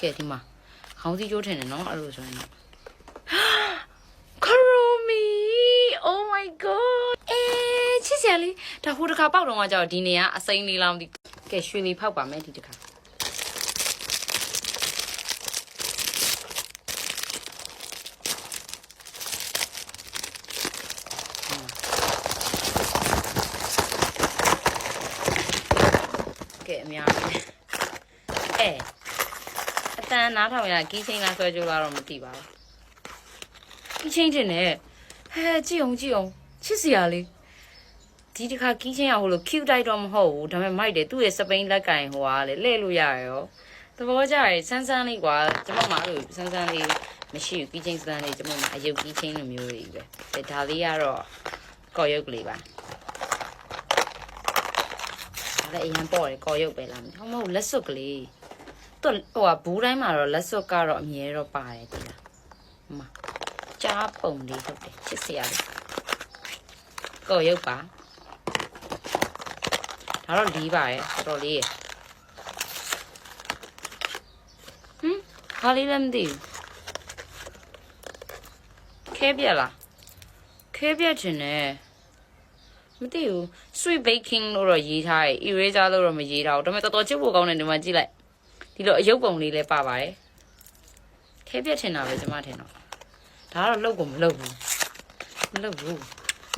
ကဲဒီမှာခေါင်းစည်းကျိုးထင်တယ်နော်အဲ့လိုဆိုရင်တော့ခရိုမီ oh my god အေးချစ်စရာလေးဒါဟိုတစ်ခါပေါက်တော့မှကြောက်ဒီနေရာအစိမ်းလေးလောင်းဒီကဲရွှေလေးဖောက်ပါမယ်ဒီတစ်ခါကဲအများကြီးအဲအ တန်းနားထောင်ရကီးချင်းလားဆွဲကြိုးလားတော့မသိပါဘူးကီးချင်းတင်နဲ့ဟဲကြည့်အောင်ကြည့်အောင်ချစ်စရာလေးဒီတစ်ခါကီးချင်းရဟိုလို cute တိုက်တော့မဟုတ်ဘူးဒါပေမဲ့မိုက်တယ်သူ့ရဲ့စပိန်လက်ကင်ဟိုကလေလှည့်လို့ရရရောသဘောကျရယ်ဆန်းဆန်းလေးကွာကျမမအဲ့လိုဆန်းဆန်းလေးမရှိဘူးကီးချင်းဆန်းလေးကျမမအယုတ်ကီးချင်းလိုမျိုးတွေပဲအဲဒါလေးကတော့ကော်ရုပ်ကလေးပါဒါလည်းအရင်ပေါ့တယ်ကော်ရုပ်ပဲလားမဟုတ်မဟုတ်လက်စွပ်ကလေး သူဟိုကဘူးတိုင်းမှာတော့လက်စွပ်ကတော့အမြဲတော့ပါတယ်ဒီလားဟိုမှာကြားပုံလေးဟုတ်တယ်ချစ်စရာလေးကိုယ်ရုပ်ပါဒါတော့လီးပါရဲ့တော်တော်လေးရဲ့ဟမ်ဟာလေးလည်းမသိဘူးခဲပြက်လားခဲပြက်ချင်တယ်မသိဘူး sweet baking လို့တော့ရေးထားတယ် eraser လို့တော့မရေးထားဘူးဒါပေမဲ့တော်တော်ချစ်ဖို့ကောင်းတယ်ဒီမှာကြည့်လိုက် ဒီလိုအယုတ်ပုံလေးလည်းပါပါတယ်ခဲပြက်ချင်တာပဲကျမထင်တော့ဒါကတော့လောက်ကိုမလောက်ဘူးမလောက်ဘူး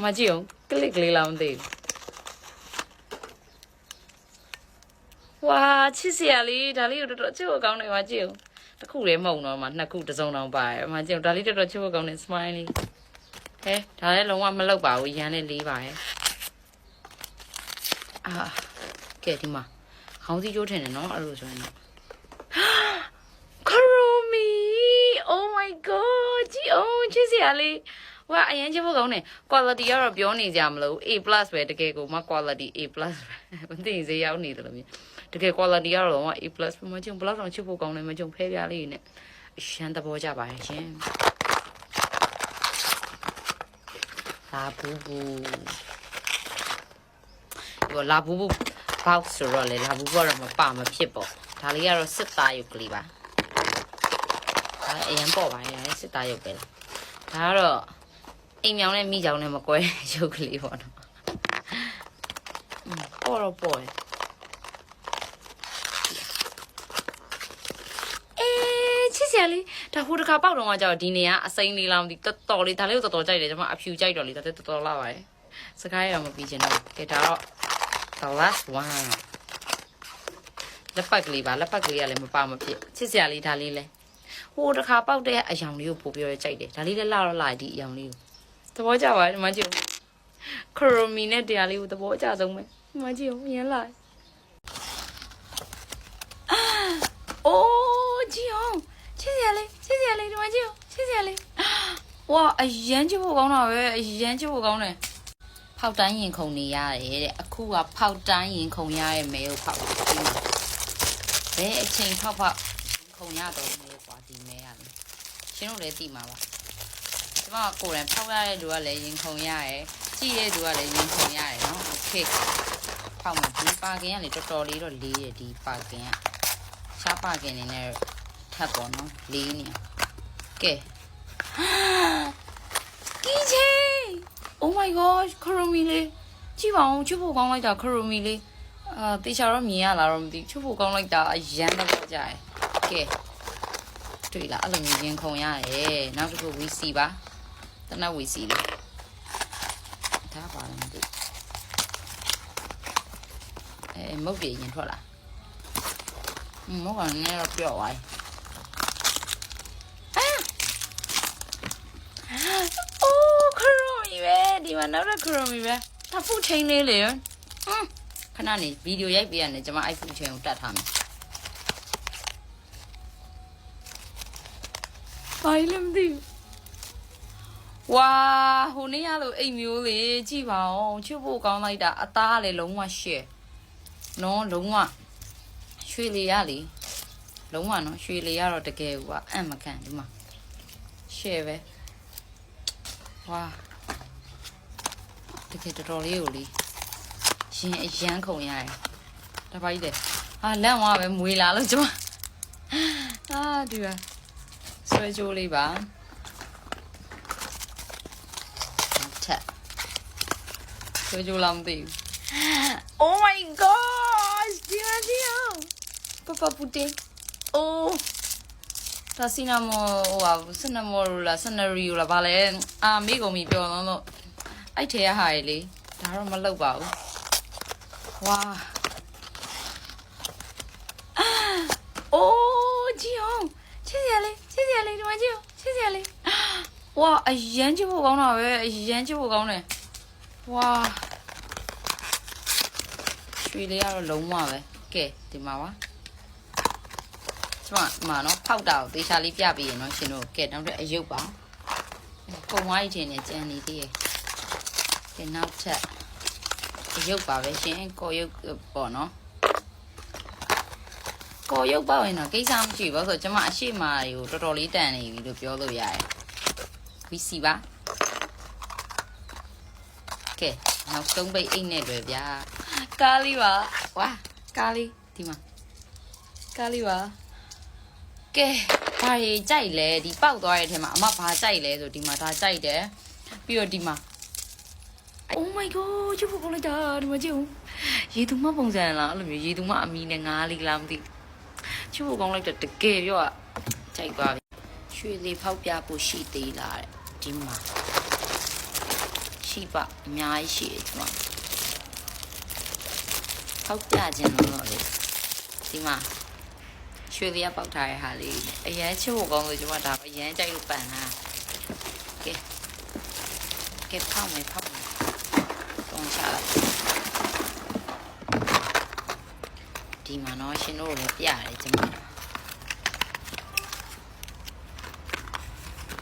မကြည့်အောင်ကလစ်ကလေးလားမသိဘူးဝါချစ်စရာလေးဒါလေးကိုတော်တော်ချစ်ဖို့ကောင်းတယ်မကြည့်အောင်တစ်ခုလည်းမဟုတ်တော့မှနှစ်ခုတစ်စုံတောင်ပါတယ်မကြည့်အောင်ဒါလေးတော်တော်ချစ်ဖို့ကောင်းတယ် smile လေးဟဲဒါလည်းလုံးဝမလောက်ပါဘူးရန်နဲ့လေးပါရဲ့အာကဲဒီမှာခေါင်းစည်းကျိုးထင်တယ်နော်အဲ့လိုဆိုရင်တော့ ခရိုမီ oh my god ကြည့်အောင်ချစ်စရာလေးဝါအရင်ချစ်ဖို့ကောင်းတယ် quality ကတော့ပြောနေကြမလို့ A+ ပဲတကယ်ကိုမ quality A+ ပဲမသိရင်ဈေးရောက်နေတယ်လို့မြင်တကယ် quality ကတော့ A+ ပဲမကြုံဘယ်လောက်တောင်ချစ်ဖို့ကောင်းလဲမကြုံဖဲပြားလေးနဲ့အရှမ်းသဘောကျပါရဲ့ရှင်လာဘူးဘူးဒီလာဘူးဘူး box ဆိုတော့လေလာဘူးဘူးကတော့မပါမဖြစ်ပေါ့ဒါလေးကတော့စစ်သားရုပ်ကလေးပါ ဒါအရင်ပေါ့ပါရဲ့စစ်သားရုပ်ပဲလားဒါကတော့အိမ်မြောင်နဲ့မိကြောင်နဲ့မကွဲရုပ်ကလေးပေါ့နော်อืมပေါ့တော့ပေါ့ရဲ့အေးချစ်စရာလေးဒါဟိုတစ်ခါပေါက်တော့မှကြောက်ဒီနေရာအစိမ်းလေးလောင်းဒီတော်တော်လေးဒါလေးကိုတော်တော်ကြိုက်တယ်ကျွန်မအဖြူကြိုက်တော့လေဒါတော်တော်လာပါရဲ့စကားရအောင်မပြီးချင်တော့ကဲဒါတော့ the last one လက်ပတ်ကလေးပါလက်ပတ်ကလေးကလည်းမပါမဖြစ်ချစ်စရာလေးဒါလေးလဲ ဟိုတစ်ခါပေါက်တဲ့အယောင်လေးကိုပို့ပြီးတော့ကြိုက်တယ်ဒါလေးလည်းလာတော့လာဒီအယောင်လေးကိုသဘောကျပါတယ်ဒီမှာကြည့်ဦးခရိုမီနဲ့တရားလေးကိုသဘောကျဆုံးပဲဒီမှာကြည့်ဦးရမ်းလာအိုးကြည့်အောင်ချစ်စရာလေးချစ်စရာလေးဒီမှာကြည့်ဦးချစ်စရာလေးဝါအရန်ချစ်ဖို့ကောင်းတာပဲအရန်ချစ်ဖို့ကောင်းတယ်ဖောက်တိုင်းရင်ခုန်နေရတယ်တဲ့အခုကဖောက်တိုင်းရင်ခုန်ရရဲ့မဲကိုဖောက်ပြီးမှာဘယ်အချိန်ဖောက်ဖောက်ခုန်ရတော့မဲကွာဒီမဲရတယ် ရှင်တို့လည်းသိမှာပါကျမကကိုယ်တိုင်ဖောက်ရတဲ့လူကလည်းရင်ခုန်ရတယ်ကြည့်တဲ့လူကလည်းရင်ခုန်ရတယ်နော်โอเคဖောက်မှာဒီပါကင်ကလေတော်တော်လေးတော့လေးရဒီပါကင်ကရှားပါကင်နေနဲ့ထပ်ပေါ်နော်လေးနေကဲကီချေ Oh my god ခရိုမီလေးကြည့်ပါဦးချစ်ဖို့ကောင်းလိုက်တာခရိုမီလေးအာတေချာတော့မြင်ရလားတော့မသိချစ်ဖို့ကောင်းလိုက်တာအရန်တော့ကြတယ်ကဲ တွေ့လားအဲ့လိုမျိုးရင်ခုန်ရတယ်နောက်တစ်ခုဝီစီပါတနတ်ဝီစီလေးဒါပါလားမသိအဲမုတ်ပြေရင်ထွက်လာမုတ်ကလည်းတော့ပြော့သွားပြီအိုးခရိုမီပဲဒီမှာနောက်တစ်ခရိုမီပဲဒါဖူချင်းလေးလေဟမ်ခဏနေဗီဒီယိုရိုက်ပေးရတယ်ကျွန်မအဲ့ဖူချင်းကိုတတ်ထားမယ် ဘာလဲမသိဘူးဝါဟိုနေ့ရလို့အိမ်မျိုးလေကြည့်ပါအောင်ချစ်ဖို့ကောင်းလိုက်တာအသားကလည်းလုံးဝရှယ်နော်လုံးဝရွှေလေရလေလုံးဝနော်ရွှေလေရတော့တကယ်ကအံ့မခံဒီမှာရှယ်ပဲဝါတကယ်တော်တော်လေးကိုလေရင်အရန်ခုန်ရတယ်တပါးကြီးတယ်ဟာလန့်သွားပဲမွေလာလို့ကျမအာဒီပါ ဆွဲကြိုးလေးပါချက်ဆွဲကြိုးလားမသိဘူး Oh my gosh ဒီမဒီယောပပပူတေအိုးဒါစီနာမောဟိုဟာစနမောလားစနရီလားဗာလဲအာမိကုန်ပြီပြောတော့လို့အဲ့ထဲရဟာရလေဒါတော့မလောက်ပါဘူးဝါအိုးဂျီအောင်ချစ်စရာလေးချစ်စ ရာလေးဒီမှာဂျီအောင်ချစ်စရာလေးဝါအရန်ချစ်ဖို့ကောင်းတာပဲအရန်ချစ်ဖို့ကောင်းတယ်ဝါရွှေလေးကတော့လုံးဝပဲကဲဒီမှာပါကျမဒီမှာနော်ဖောက်တာကိုသေချာလေးပြပေးရင်နော်ရှင်တို့ကဲနောက်တဲ့အယုတ်ပါကုံဝိုင်းထင်းနဲ့ကြံနေသေးရဲ့ကဲနောက်ထပ်အယုတ်ပါပဲရှင်ကော်ယုတ်ပေါ့နော် ကော်ယုတ်ပေါ့ရင်တော့ကိစ္စမရှိဘူးဆိုတော့ကျမအရှိမတွေကိုတော်တော်လေးတန်နေပြီလို့ပြောလို့ရတယ်ဝီစီပါကဲနောက်ဆုံးပိတ်အိတ်နဲ့ပဲဗျာကားလေးပါဝါကားလေးဒီမှာကားလေးပါကဲဘာရေကြိုက်လဲဒီပေါက်သွားတဲ့အထက်မှာအမဘာကြိုက်လဲဆိုဒီမှာဒါကြိုက်တယ်ပြီးတော့ဒီမှာ Oh my god ချစ်ဖို့ကောင်းလိုက်တာဒီမှာကြည့်ဦးရေသူမပုံစံလားအဲ့လိုမျိုးရေသူမအမီနဲ့ငားလေးလားမသိ ချစ်ဖို့ကောင်းလိုက်တာတကယ်ပြောอ่ะကြိုက်ပါပြီရွှေလေးဖောက်ပြဖို့ရှိသေးလားတဲ့ဒီမှာရှိပါအများကြီးရှိတယ်ဒီမှာပေါက်ပြခြင်းလို့တော့လေဒီမှာရွှေလေးကပေါက်ထားတဲ့ဟာလေးအရန်ချစ်ဖို့ကောင်းလို့ကျွန်မဒါအရန်ကြိုက်လို့ပန်တာကဲကဲဖောက်မယ်ဖောက်မယ်တုံးချလိုက် ဒီမှာတော့ရှင်တို့လည်းပြရတယ်ကျွန်မ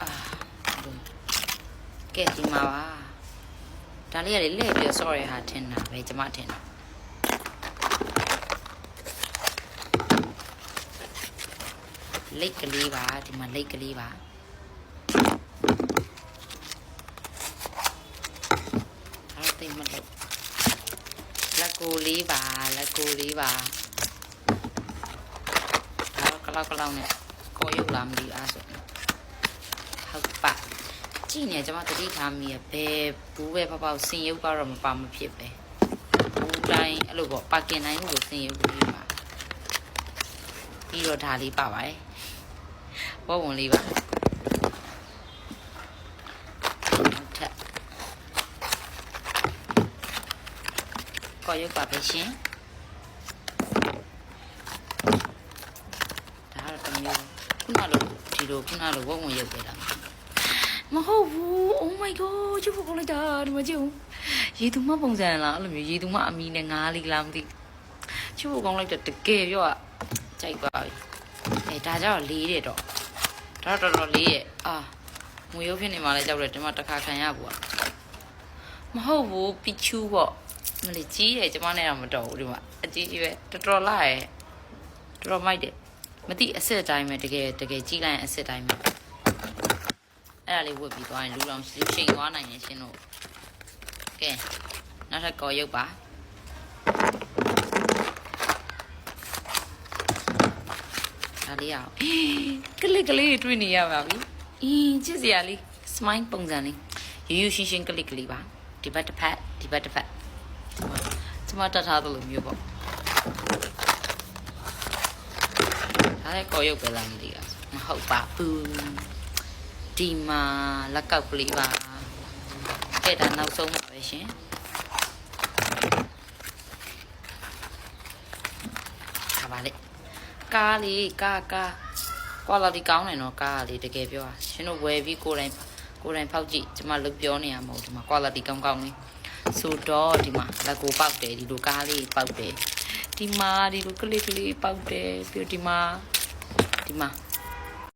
အာကဲဒီမှာပါဒါလေးကလေလှည့်ပြီးတော့ sorry ဟာထင်တာပဲကျွန်မထင်တာလိတ်ကလေးပါဒီမှာလိတ်ကလေးပါအဲ့တော့တိတ်မလို့ လက်ကိုလေးပါလက်ကိုလေးပါအဲ့တော့ကလောက်ကလောက်နဲ့ကိုရုပ်လာမသိဘူးအဲ့ဆိုဟုတ်ပါကြည့်နေကျွန်မတတိထားမိရဘယ်ဘူးပဲပေါ့ပေါ့စင်ရုပ်ကတော့မပါမဖြစ်ပဲဘူးတိုင်းအဲ့လိုပေါ့ပါကင်တိုင်းလို့စင်ရုပ်လေးပါပြီးတော့ဒါလေးပါပါတယ်ဘောဝင်လေးပါနောက်ထပ် ကောရုပ်ပါပဲရှင်ဒါကတော့တစ်မျိုးခုနလိုဒီလိုခုနလိုဝုံဝင်ရုပ်ပဲလားမဟုတ်ဘူး Oh my god ချစ်ဖို့ကောင်းလိုက်တာဒီမှာကြည့်ဦးရေသူမပုံစံလားအဲ့လိုမျိုးရေသူမအမီနဲ့ငားလေးလားမသိချစ်ဖို့ကောင်းလိုက်တာတကယ်ပြောอ่ะကြိုက်ပါပြီအဲဒါကြောင့်လေးတယ်တော့ ဒါတော့တော်တော်လေးရဲ့အာငွေရုပ်ဖြစ်နေမှလည်းကြောက်တယ်ဒီမှာတစ်ခါခံရဘူးอ่ะမဟုတ်ဘူးပီချူပေါ့ မလေးကြီးတယ်ကျမနဲ့တော့မတော်ဘူးဒီမှာအကြီးကြီးပဲတော်တော်လာရဲ့တော်တော်မိုက်တယ်မသိအစ်စ်အတိုင်းပဲတကယ်တကယ်ကြီးလိုက်ရင်အစ်စ်အတိုင်းပဲအဲ့ဒါလေးဝတ်ပြီးသွားရင်လူတော်လူချိန်သွားနိုင်ရင်ရှင်းတို့ကဲနောက်ထပ်ကော်ရုပ်ပါဒါလေးအောင်ကလစ်ကလေးတွေတွေ့နေရပါပြီ။အင်းချစ်စရာလေး smile ပုံစံလေးရယူရှင်းရှင်းကလစ်ကလေးပါဒီဘက်တစ်ဖက်ဒီဘက်တစ်ဖက်ဒီ မှာဒီမှာတတ်ထားသလိုမျိုးပေါ့ဒါလည်းကော်ရုပ်ပဲလားမသိတာမဟုတ်ပါဘူးဒီမှာလက်ကောက်ကလေးပါကဲဒါနောက်ဆုံးပါပဲရှင်ခါပါလေကားလေးကားကား quality ကောင်းတယ်နော်ကားကလေတကယ်ပြောတာရှင်တို့ဝယ်ပြီးကိုယ်တိုင်ကိုယ်တိုင်ဖောက်ကြည့်ကျွန်မလုပ်ပြောနေရမဟုတ်ဒီမှာ quality ကောင်းကောင်းလေး ဆိုတော့ဒီမှာလက်ကိုပေါက်တယ်ဒီလိုကားလေးပေါက်တယ်ဒီမှာဒီလိုကလေးကလေးပေါက်တယ်ပြီးတော့ဒီမှာဒီမှာ